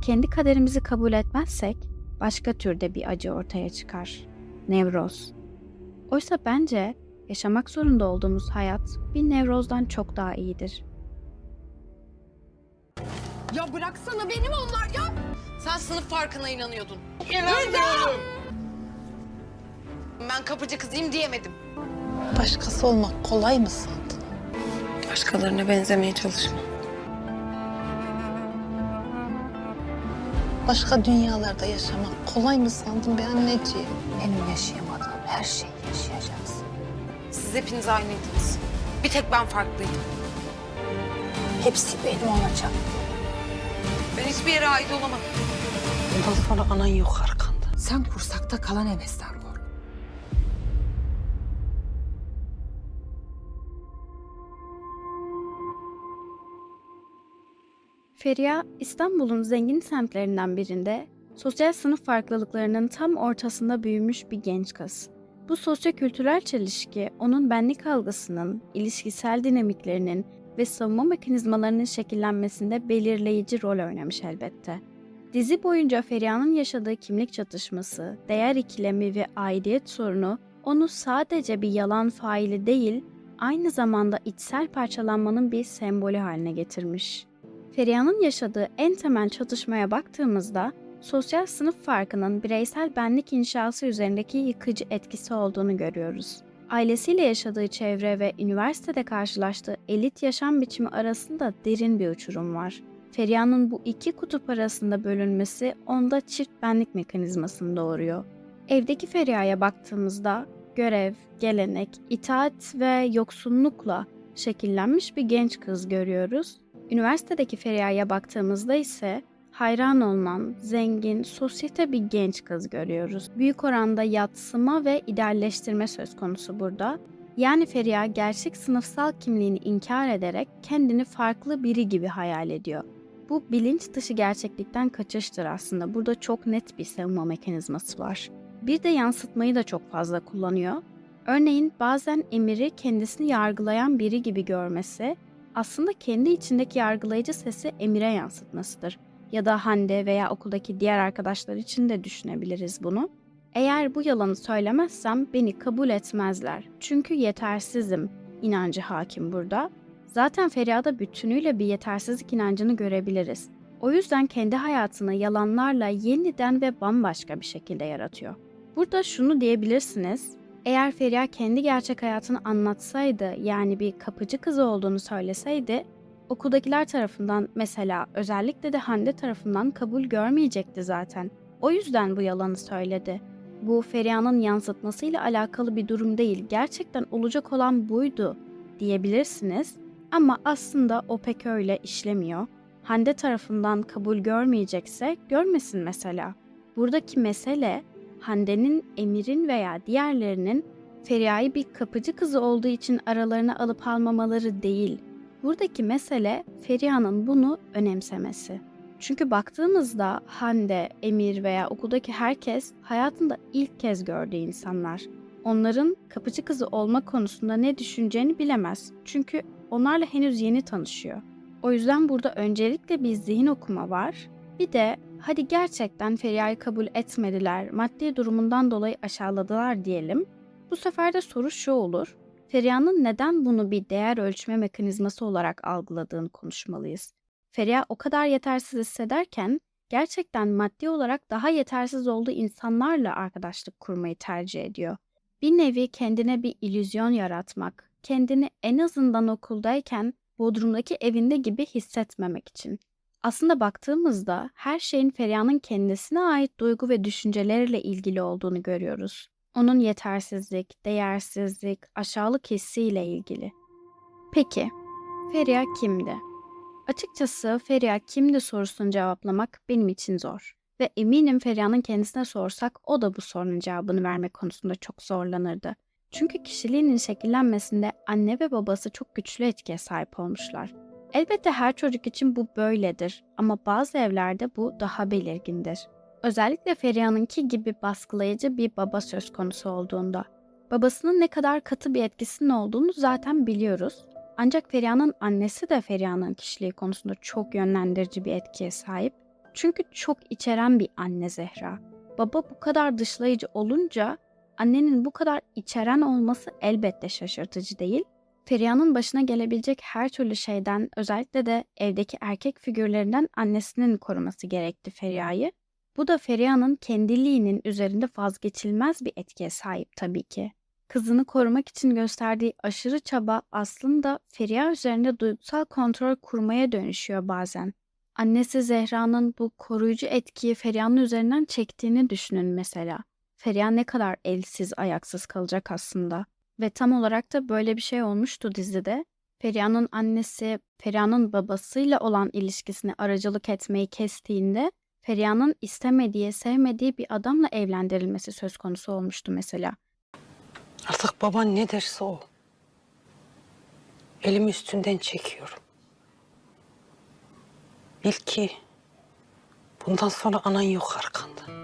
kendi kaderimizi kabul etmezsek başka türde bir acı ortaya çıkar. Nevroz. Oysa bence yaşamak zorunda olduğumuz hayat bir nevrozdan çok daha iyidir. Ya bıraksana benim onlar ya. Sen sınıf farkına inanıyordun. İnanmıyorum. Ben kapıcı kızıyım diyemedim. Başkası olmak kolay mı sandın? Başkalarına benzemeye çalışma. Başka dünyalarda yaşamak kolay mı sandın be anneciğim? Benim yaşayamadığım her şeyi yaşayacaksın. Siz hepiniz aynıydınız. Bir tek ben farklıydım. Hepsi benim olacak. Ben hiçbir yere ait olamadım. Bundan sonra anan yok arkanda. Sen kursakta kalan hevesler Feriha, İstanbul'un zengin semtlerinden birinde sosyal sınıf farklılıklarının tam ortasında büyümüş bir genç kız. Bu sosyo-kültürel çelişki onun benlik algısının, ilişkisel dinamiklerinin ve savunma mekanizmalarının şekillenmesinde belirleyici rol oynamış elbette. Dizi boyunca Feriha'nın yaşadığı kimlik çatışması, değer ikilemi ve aidiyet sorunu onu sadece bir yalan faili değil, aynı zamanda içsel parçalanmanın bir sembolü haline getirmiş. Feriha'nın yaşadığı en temel çatışmaya baktığımızda sosyal sınıf farkının bireysel benlik inşası üzerindeki yıkıcı etkisi olduğunu görüyoruz. Ailesiyle yaşadığı çevre ve üniversitede karşılaştığı elit yaşam biçimi arasında derin bir uçurum var. Feriha'nın bu iki kutup arasında bölünmesi onda çift benlik mekanizmasını doğuruyor. Evdeki Feriha'ya baktığımızda görev, gelenek, itaat ve yoksunlukla şekillenmiş bir genç kız görüyoruz. Üniversitedeki Feriha'ya baktığımızda ise hayran olunan, zengin, sosyete bir genç kız görüyoruz. Büyük oranda yatsıma ve idealleştirme söz konusu burada. Yani Feriha gerçek sınıfsal kimliğini inkar ederek kendini farklı biri gibi hayal ediyor. Bu bilinç dışı gerçeklikten kaçıştır aslında. Burada çok net bir savunma mekanizması var. Bir de yansıtmayı da çok fazla kullanıyor. Örneğin bazen Emir'i kendisini yargılayan biri gibi görmesi aslında kendi içindeki yargılayıcı sesi Emir'e yansıtmasıdır. Ya da Hande veya okuldaki diğer arkadaşlar için de düşünebiliriz bunu. Eğer bu yalanı söylemezsem beni kabul etmezler. Çünkü yetersizim inancı hakim burada. Zaten Feriha'da bütünüyle bir yetersizlik inancını görebiliriz. O yüzden kendi hayatını yalanlarla yeniden ve bambaşka bir şekilde yaratıyor. Burada şunu diyebilirsiniz. Eğer Feriha kendi gerçek hayatını anlatsaydı, yani bir kapıcı kızı olduğunu söyleseydi, okuldakiler tarafından mesela özellikle de Hande tarafından kabul görmeyecekti zaten. O yüzden bu yalanı söyledi. Bu Feriha'nın yansıtmasıyla alakalı bir durum değil, gerçekten olacak olan buydu diyebilirsiniz. Ama aslında o pek öyle işlemiyor. Hande tarafından kabul görmeyecekse görmesin mesela. Buradaki mesele Hande'nin, Emir'in veya diğerlerinin Feriha'yı bir kapıcı kızı olduğu için aralarına alıp almamaları değil. Buradaki mesele Feriha'nın bunu önemsemesi. Çünkü baktığımızda Hande, Emir veya okuldaki herkes hayatında ilk kez gördüğü insanlar. Onların kapıcı kızı olma konusunda ne düşüneceğini bilemez. Çünkü onlarla henüz yeni tanışıyor. O yüzden burada öncelikle bir zihin okuma var. Bir de hadi gerçekten Feriha'yı kabul etmediler, maddi durumundan dolayı aşağıladılar diyelim. Bu sefer de soru şu olur. Feriha'nın neden bunu bir değer ölçme mekanizması olarak algıladığını konuşmalıyız. Feriha o kadar yetersiz hissederken gerçekten maddi olarak daha yetersiz olduğu insanlarla arkadaşlık kurmayı tercih ediyor. Bir nevi kendine bir illüzyon yaratmak, kendini en azından okuldayken Bodrum'daki evinde gibi hissetmemek için. Aslında baktığımızda her şeyin Feriha'nın kendisine ait duygu ve düşünceleriyle ilgili olduğunu görüyoruz. Onun yetersizlik, değersizlik, aşağılık hissiyle ilgili. Peki, Feriha kimdi? Açıkçası Feriha kimdi sorusunu cevaplamak benim için zor. Ve eminim Feriha'nın kendisine sorsak o da bu sorunun cevabını vermek konusunda çok zorlanırdı. Çünkü kişiliğinin şekillenmesinde anne ve babası çok güçlü etkiye sahip olmuşlar. Elbette her çocuk için bu böyledir ama bazı evlerde bu daha belirgindir. Özellikle Feriha'nınki gibi baskılayıcı bir baba söz konusu olduğunda. Babasının ne kadar katı bir etkisinin olduğunu zaten biliyoruz. Ancak Feriha'nın annesi de Feriha'nın kişiliği konusunda çok yönlendirici bir etkiye sahip. Çünkü çok içeren bir anne Zehra. Baba bu kadar dışlayıcı olunca annenin bu kadar içeren olması elbette şaşırtıcı değil. Feriha'nın başına gelebilecek her türlü şeyden özellikle de evdeki erkek figürlerinden annesinin koruması gerekti Feriha'yı. Bu da Feriha'nın kendiliğinin üzerinde vazgeçilmez bir etkiye sahip tabii ki. Kızını korumak için gösterdiği aşırı çaba aslında Feriha üzerinde duygusal kontrol kurmaya dönüşüyor bazen. Annesi Zehra'nın bu koruyucu etkiyi Feriha'nın üzerinden çektiğini düşünün mesela. Feriha ne kadar elsiz ayaksız kalacak aslında. Ve tam olarak da böyle bir şey olmuştu dizide. Feriha'nın annesi Feriha'nın babasıyla olan ilişkisini aracılık etmeyi kestiğinde Feriha'nın istemediği, sevmediği bir adamla evlendirilmesi söz konusu olmuştu mesela. Artık baban ne derse o. Elimi üstünden çekiyorum. Bil ki bundan sonra anan yok arkanda.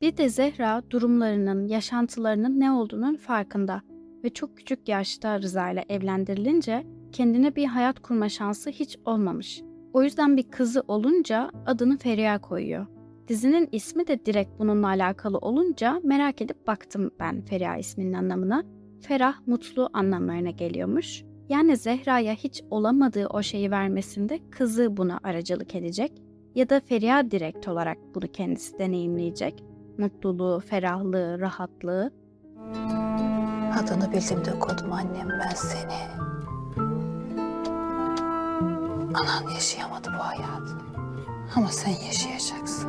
Bir de Zehra durumlarının, yaşantılarının ne olduğunun farkında ve çok küçük yaşta Rıza ile evlendirilince kendine bir hayat kurma şansı hiç olmamış. O yüzden bir kızı olunca adını Feriha koyuyor. Dizinin ismi de direkt bununla alakalı olunca merak edip baktım ben Feriha isminin anlamına. Ferah, mutlu anlamlarına geliyormuş. Yani Zehra'ya hiç olamadığı o şeyi vermesinde kızı buna aracılık edecek ya da Feriha direkt olarak bunu kendisi deneyimleyecek mutluluğu, ferahlığı, rahatlığı. Adını bildim de kodum annem ben seni. Anan yaşayamadı bu hayatı. Ama sen yaşayacaksın.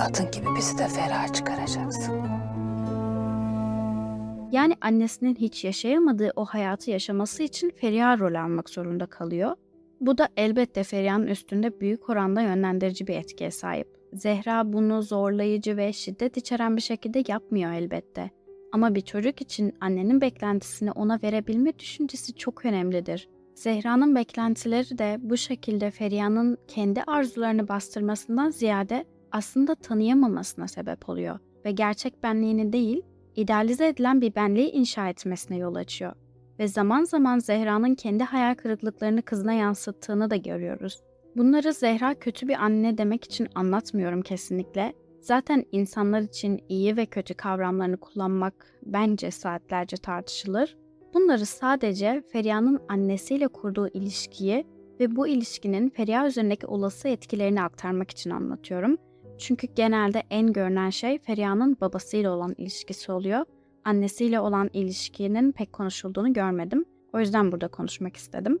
Adın gibi bizi de ferah çıkaracaksın. Yani annesinin hiç yaşayamadığı o hayatı yaşaması için Feriha rol almak zorunda kalıyor. Bu da elbette Feriha'nın üstünde büyük oranda yönlendirici bir etkiye sahip. Zehra bunu zorlayıcı ve şiddet içeren bir şekilde yapmıyor elbette. Ama bir çocuk için annenin beklentisini ona verebilme düşüncesi çok önemlidir. Zehra'nın beklentileri de bu şekilde Feriha'nın kendi arzularını bastırmasından ziyade aslında tanıyamamasına sebep oluyor ve gerçek benliğini değil, idealize edilen bir benliği inşa etmesine yol açıyor. Ve zaman zaman Zehra'nın kendi hayal kırıklıklarını kızına yansıttığını da görüyoruz. Bunları Zehra kötü bir anne demek için anlatmıyorum kesinlikle. Zaten insanlar için iyi ve kötü kavramlarını kullanmak bence saatlerce tartışılır. Bunları sadece Feriha'nın annesiyle kurduğu ilişkiyi ve bu ilişkinin Feriha üzerindeki olası etkilerini aktarmak için anlatıyorum. Çünkü genelde en görünen şey Feriha'nın babasıyla olan ilişkisi oluyor. Annesiyle olan ilişkinin pek konuşulduğunu görmedim. O yüzden burada konuşmak istedim.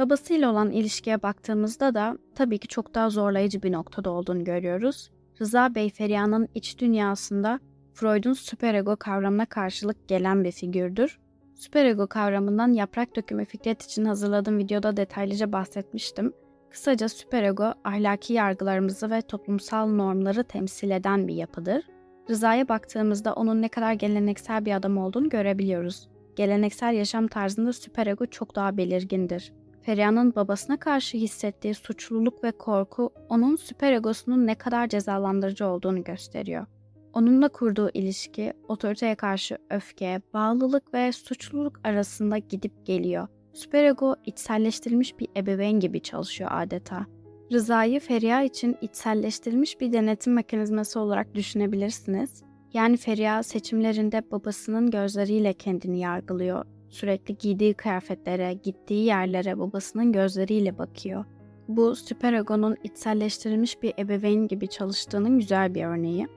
Babasıyla olan ilişkiye baktığımızda da tabii ki çok daha zorlayıcı bir noktada olduğunu görüyoruz. Rıza Bey Feriha'nın iç dünyasında Freud'un süperego kavramına karşılık gelen bir figürdür. Süperego kavramından yaprak dökümü Fikret için hazırladığım videoda detaylıca bahsetmiştim. Kısaca süperego ahlaki yargılarımızı ve toplumsal normları temsil eden bir yapıdır. Rıza'ya baktığımızda onun ne kadar geleneksel bir adam olduğunu görebiliyoruz. Geleneksel yaşam tarzında süperego çok daha belirgindir. Feriha'nın babasına karşı hissettiği suçluluk ve korku onun süperegosunun ne kadar cezalandırıcı olduğunu gösteriyor. Onunla kurduğu ilişki otoriteye karşı öfke, bağlılık ve suçluluk arasında gidip geliyor. Süperego içselleştirilmiş bir ebeveyn gibi çalışıyor adeta. Rıza'yı Feriha için içselleştirilmiş bir denetim mekanizması olarak düşünebilirsiniz. Yani Feriha seçimlerinde babasının gözleriyle kendini yargılıyor. Sürekli giydiği kıyafetlere, gittiği yerlere babasının gözleriyle bakıyor. Bu süperegonun içselleştirilmiş bir ebeveyn gibi çalıştığının güzel bir örneği.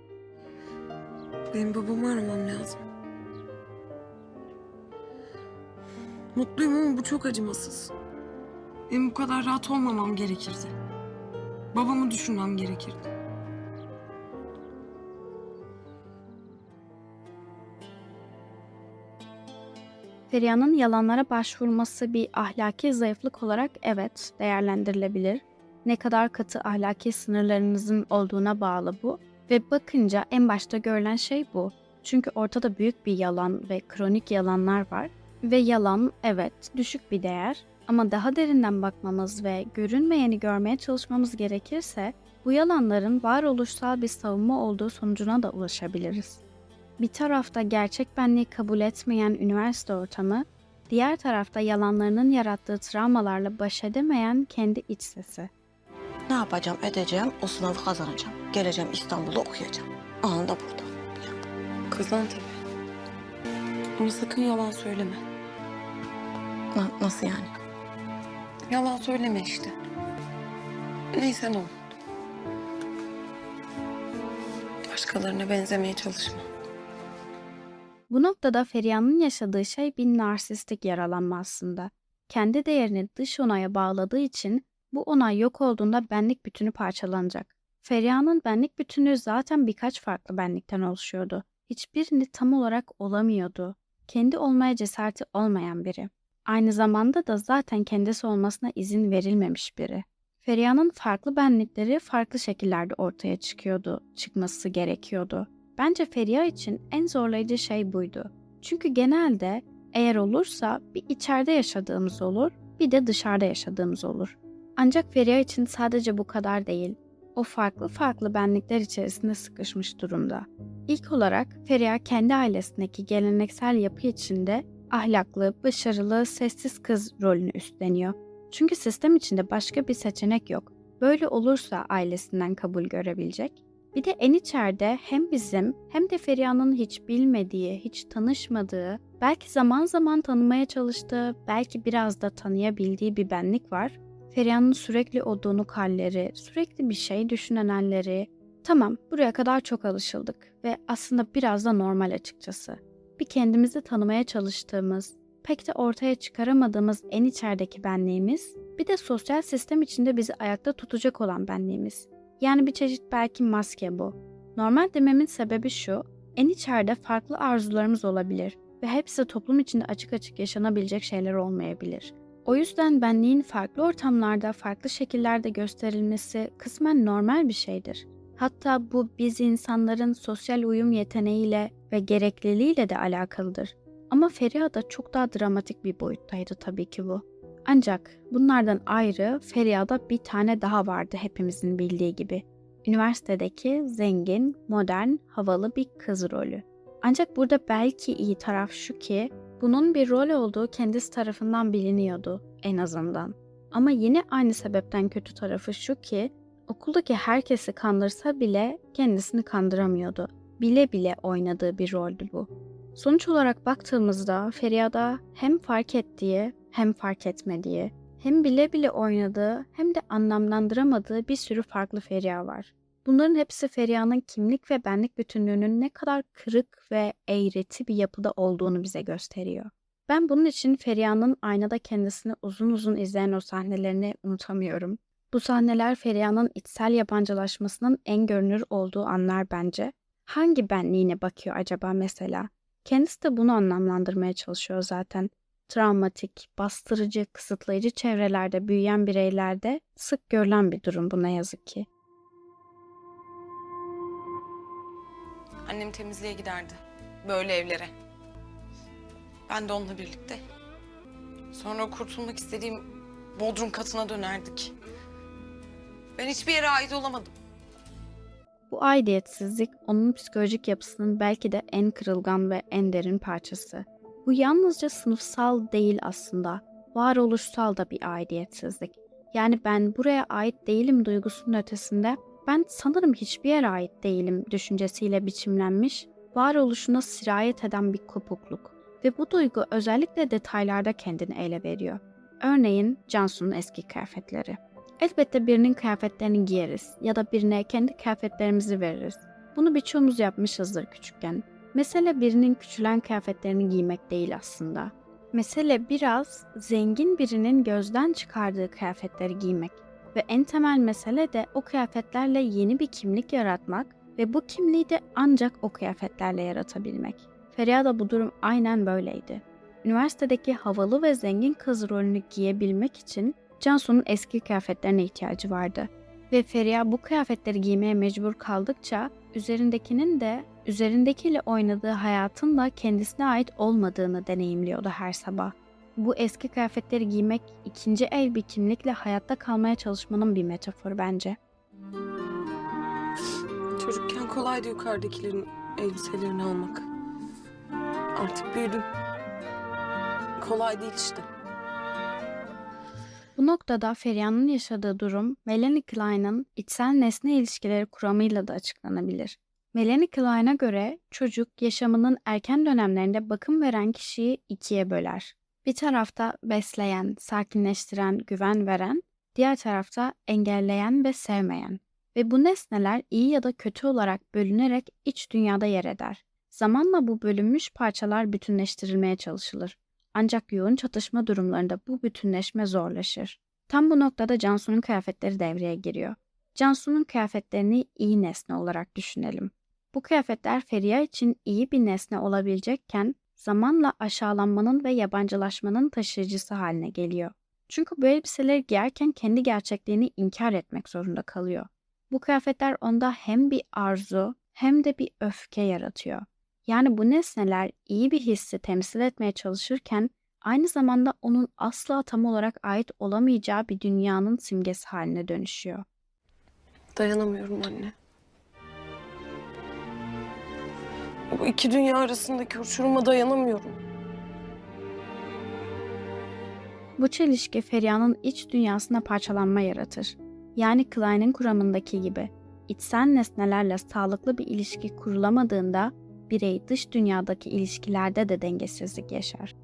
Benim babamı aramam lazım. Mutluyum ama bu çok acımasız. Benim bu kadar rahat olmamam gerekirdi. Babamı düşünmem gerekirdi. Feriha'nın yalanlara başvurması bir ahlaki zayıflık olarak evet değerlendirilebilir. Ne kadar katı ahlaki sınırlarınızın olduğuna bağlı bu. Ve bakınca en başta görülen şey bu. Çünkü ortada büyük bir yalan ve kronik yalanlar var. Ve yalan evet düşük bir değer ama daha derinden bakmamız ve görünmeyeni görmeye çalışmamız gerekirse bu yalanların varoluşsal bir savunma olduğu sonucuna da ulaşabiliriz. Bir tarafta gerçek benliği kabul etmeyen üniversite ortamı, Diğer tarafta yalanlarının yarattığı travmalarla baş edemeyen kendi iç sesi. Ne yapacağım edeceğim o sınavı kazanacağım. Geleceğim İstanbul'da okuyacağım. Anında burada. Kazan tabii. Ama sakın yalan söyleme. Na- nasıl yani? Yalan söyleme işte. Neyse ne ol. Başkalarına benzemeye çalışma. Bu noktada Feriha'nın yaşadığı şey bir narsistik yaralanma aslında. Kendi değerini dış onaya bağladığı için bu onay yok olduğunda benlik bütünü parçalanacak. Feriha'nın benlik bütünü zaten birkaç farklı benlikten oluşuyordu. Hiçbirini tam olarak olamıyordu. Kendi olmaya cesareti olmayan biri. Aynı zamanda da zaten kendisi olmasına izin verilmemiş biri. Feriha'nın farklı benlikleri farklı şekillerde ortaya çıkıyordu, çıkması gerekiyordu. Bence Feriha için en zorlayıcı şey buydu. Çünkü genelde eğer olursa bir içeride yaşadığımız olur, bir de dışarıda yaşadığımız olur. Ancak Feriha için sadece bu kadar değil. O farklı farklı benlikler içerisinde sıkışmış durumda. İlk olarak Feriha kendi ailesindeki geleneksel yapı içinde ahlaklı, başarılı, sessiz kız rolünü üstleniyor. Çünkü sistem içinde başka bir seçenek yok. Böyle olursa ailesinden kabul görebilecek. Bir de en içeride hem bizim hem de Feriha'nın hiç bilmediği, hiç tanışmadığı, belki zaman zaman tanımaya çalıştığı, belki biraz da tanıyabildiği bir benlik var. Feriha'nın sürekli o donuk halleri, sürekli bir şey düşünen halleri. Tamam, buraya kadar çok alışıldık ve aslında biraz da normal açıkçası. Bir kendimizi tanımaya çalıştığımız, pek de ortaya çıkaramadığımız en içerideki benliğimiz, bir de sosyal sistem içinde bizi ayakta tutacak olan benliğimiz. Yani bir çeşit belki maske bu. Normal dememin sebebi şu, en içeride farklı arzularımız olabilir ve hepsi toplum içinde açık açık yaşanabilecek şeyler olmayabilir. O yüzden benliğin farklı ortamlarda, farklı şekillerde gösterilmesi kısmen normal bir şeydir. Hatta bu biz insanların sosyal uyum yeteneğiyle ve gerekliliğiyle de alakalıdır. Ama Feriha'da çok daha dramatik bir boyuttaydı tabii ki bu. Ancak bunlardan ayrı Feriha'da bir tane daha vardı hepimizin bildiği gibi. Üniversitedeki zengin, modern, havalı bir kız rolü. Ancak burada belki iyi taraf şu ki bunun bir rol olduğu kendisi tarafından biliniyordu en azından. Ama yine aynı sebepten kötü tarafı şu ki okuldaki herkesi kandırsa bile kendisini kandıramıyordu. Bile bile oynadığı bir roldü bu. Sonuç olarak baktığımızda Feriha'da hem fark ettiği hem fark etmediği, hem bile bile oynadığı hem de anlamlandıramadığı bir sürü farklı Feriha var. Bunların hepsi Feriha'nın kimlik ve benlik bütünlüğünün ne kadar kırık ve eğreti bir yapıda olduğunu bize gösteriyor. Ben bunun için Feriha'nın aynada kendisini uzun uzun izleyen o sahnelerini unutamıyorum. Bu sahneler Feriha'nın içsel yabancılaşmasının en görünür olduğu anlar bence. Hangi benliğine bakıyor acaba mesela? Kendisi de bunu anlamlandırmaya çalışıyor zaten travmatik, bastırıcı, kısıtlayıcı çevrelerde büyüyen bireylerde sık görülen bir durum bu ne yazık ki. Annem temizliğe giderdi. Böyle evlere. Ben de onunla birlikte. Sonra kurtulmak istediğim bodrum katına dönerdik. Ben hiçbir yere ait olamadım. Bu aidiyetsizlik onun psikolojik yapısının belki de en kırılgan ve en derin parçası. Bu yalnızca sınıfsal değil aslında, varoluşsal da bir aidiyetsizlik. Yani ben buraya ait değilim duygusunun ötesinde ben sanırım hiçbir yere ait değilim düşüncesiyle biçimlenmiş, varoluşuna sirayet eden bir kopukluk. Ve bu duygu özellikle detaylarda kendini ele veriyor. Örneğin Cansu'nun eski kıyafetleri. Elbette birinin kıyafetlerini giyeriz ya da birine kendi kıyafetlerimizi veririz. Bunu birçoğumuz yapmışızdır küçükken. Mesele birinin küçülen kıyafetlerini giymek değil aslında. Mesele biraz zengin birinin gözden çıkardığı kıyafetleri giymek. Ve en temel mesele de o kıyafetlerle yeni bir kimlik yaratmak ve bu kimliği de ancak o kıyafetlerle yaratabilmek. Feriha da bu durum aynen böyleydi. Üniversitedeki havalı ve zengin kız rolünü giyebilmek için Cansu'nun eski kıyafetlerine ihtiyacı vardı. Ve Feriha bu kıyafetleri giymeye mecbur kaldıkça üzerindekinin de üzerindekiyle oynadığı hayatın da kendisine ait olmadığını deneyimliyordu her sabah. Bu eski kıyafetleri giymek ikinci el bir kimlikle hayatta kalmaya çalışmanın bir metaforu bence. Çocukken kolaydı yukarıdakilerin elbiselerini almak. Artık büyüdüm. Kolay değil işte. Bu noktada Feriha'nın yaşadığı durum Melanie Klein'ın içsel nesne ilişkileri kuramıyla da açıklanabilir. Melanie Klein'a göre çocuk yaşamının erken dönemlerinde bakım veren kişiyi ikiye böler. Bir tarafta besleyen, sakinleştiren, güven veren, diğer tarafta engelleyen ve sevmeyen. Ve bu nesneler iyi ya da kötü olarak bölünerek iç dünyada yer eder. Zamanla bu bölünmüş parçalar bütünleştirilmeye çalışılır. Ancak yoğun çatışma durumlarında bu bütünleşme zorlaşır. Tam bu noktada Cansu'nun kıyafetleri devreye giriyor. Cansu'nun kıyafetlerini iyi nesne olarak düşünelim. Bu kıyafetler Feriha için iyi bir nesne olabilecekken zamanla aşağılanmanın ve yabancılaşmanın taşıyıcısı haline geliyor. Çünkü bu elbiseleri giyerken kendi gerçekliğini inkar etmek zorunda kalıyor. Bu kıyafetler onda hem bir arzu hem de bir öfke yaratıyor. Yani bu nesneler iyi bir hissi temsil etmeye çalışırken aynı zamanda onun asla tam olarak ait olamayacağı bir dünyanın simgesi haline dönüşüyor. Dayanamıyorum anne. Bu iki dünya arasındaki uçuruma dayanamıyorum. Bu çelişki Feriha'nın iç dünyasına parçalanma yaratır. Yani Klein'in kuramındaki gibi. içsel nesnelerle sağlıklı bir ilişki kurulamadığında birey dış dünyadaki ilişkilerde de dengesizlik yaşar.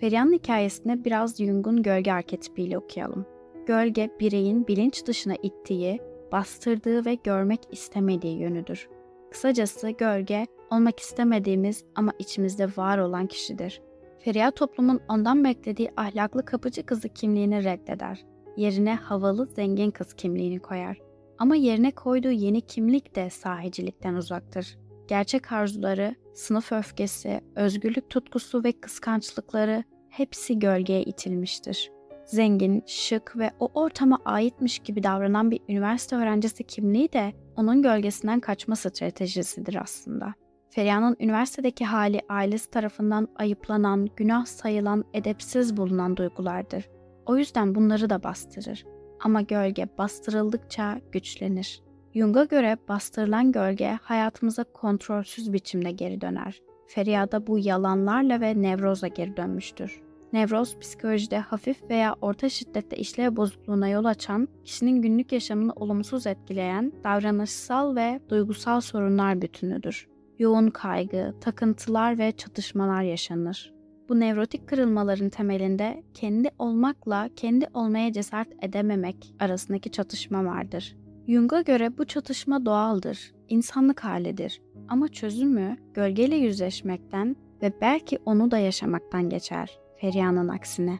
Feriha'nın hikayesini biraz Jung'un gölge arketipiyle okuyalım. Gölge, bireyin bilinç dışına ittiği, bastırdığı ve görmek istemediği yönüdür. Kısacası gölge, olmak istemediğimiz ama içimizde var olan kişidir. Feriha toplumun ondan beklediği ahlaklı kapıcı kızı kimliğini reddeder. Yerine havalı zengin kız kimliğini koyar. Ama yerine koyduğu yeni kimlik de sahicilikten uzaktır. Gerçek arzuları, sınıf öfkesi, özgürlük tutkusu ve kıskançlıkları hepsi gölgeye itilmiştir. Zengin, şık ve o ortama aitmiş gibi davranan bir üniversite öğrencisi kimliği de onun gölgesinden kaçma stratejisidir aslında. Feriha'nın üniversitedeki hali ailesi tarafından ayıplanan, günah sayılan, edepsiz bulunan duygulardır. O yüzden bunları da bastırır. Ama gölge bastırıldıkça güçlenir. Jung'a göre bastırılan gölge hayatımıza kontrolsüz biçimde geri döner. Feriha da bu yalanlarla ve nevroza geri dönmüştür. Nevroz, psikolojide hafif veya orta şiddette işlev bozukluğuna yol açan, kişinin günlük yaşamını olumsuz etkileyen davranışsal ve duygusal sorunlar bütünüdür. Yoğun kaygı, takıntılar ve çatışmalar yaşanır. Bu nevrotik kırılmaların temelinde kendi olmakla kendi olmaya cesaret edememek arasındaki çatışma vardır. Jung'a göre bu çatışma doğaldır, insanlık halidir. Ama çözümü gölgeyle yüzleşmekten ve belki onu da yaşamaktan geçer. Feriha'nın aksine.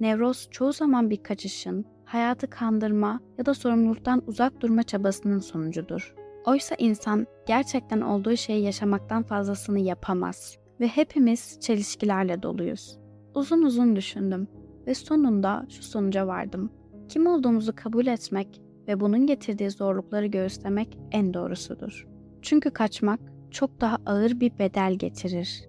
Nevroz çoğu zaman bir kaçışın, hayatı kandırma ya da sorumluluktan uzak durma çabasının sonucudur. Oysa insan gerçekten olduğu şeyi yaşamaktan fazlasını yapamaz ve hepimiz çelişkilerle doluyuz. Uzun uzun düşündüm ve sonunda şu sonuca vardım. Kim olduğumuzu kabul etmek ve bunun getirdiği zorlukları göğüslemek en doğrusudur. Çünkü kaçmak çok daha ağır bir bedel getirir.